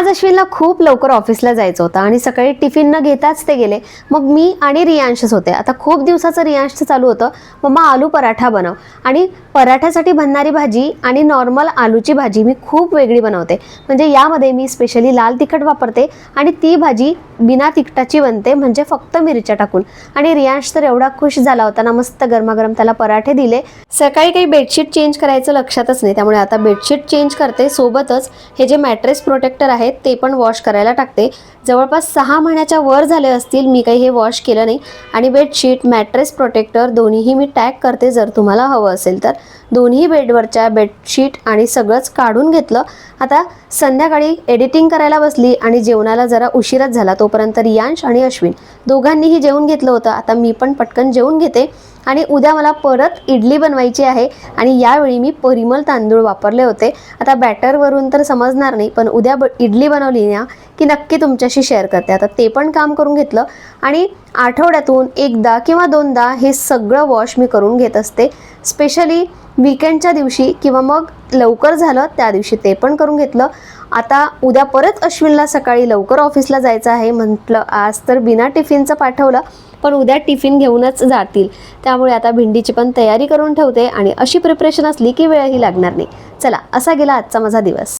आज अश्विनला खूप लवकर ऑफिसला जायचं होतं आणि सकाळी टिफिन न घेताच ते गेले. मग मी आणि रियांशच होते. आता खूप दिवसाचं रियांशचं चालू होतं. मम्मा आलू पराठा बनव. आणि पराठ्यासाठी बनणारी भाजी आणि नॉर्मल आलूची भाजी मी खूप वेगळी बनवते. म्हणजे यामध्ये मी स्पेशली लाल तिखट वापरते आणि ती भाजी बिना तिखटाची बनते म्हणजे फक्त मिरच्या टाकून. आणि रियांश तर एवढा खुश झाला होता ना मस्त गरमागरम त्याला पराठे दिले. सकाळी काही बेडशीट चेंज करायचं लक्षातच नाही त्यामुळे आता बेडशीट चेंज करते सोबतच हे जे मॅट्रेस प्रोटेक्टर आहे आहेत ते पण वॉश करायला टाकते. जवळपास सहा महिन्याच्या वर झाले असतील मी काही हे वॉश केलं नाही. आणि बेडशीट मॅट्रेस प्रोटेक्टर दोन्हीही मी टॅग करते जर तुम्हाला हवं असेल तर. दोन्ही बेडवरच्या बेडशीट आणि सगळंच काढून घेतलं. आता संध्याकाळी एडिटिंग करायला बसली आणि जेवणाला जरा उशीरच झाला तोपर्यंत रियांश आणि अश्विन दोघांनीही जेवून घेतलं होतं. आता मी पण पटकन जेवून घेते. आणि उद्या मला परत इडली बनवायची आहे आणि यावेळी मी परिमल तांदूळ वापरले होते. आता बॅटरवरून तर समजणार नाही पण उद्या ब इडली बनवली ना की नक्की तुमच्याशी शेअर करते. आता ते पण काम करून घेतलं आणि आठवड्यातून एकदा किंवा दोनदा हे सगळं वॉश मी करून घेत असते. स्पेशली विकेंडच्या दिवशी किंवा मग लवकर झालं त्या दिवशी ते पण करून घेतलं. आता उद्या परत अश्विनला सकाळी लवकर ऑफिसला जायचं आहे म्हटलं आज तर बिना टिफिनचं पाठवलं पण उद्या टिफिन घेऊनच जातील. त्यामुळे आता भिंडीची पण तयारी करून ठेवते आणि अशी प्रिपरेशन असली की वेळही लागणार नाही. चला असा गेला आजचा माझा दिवस.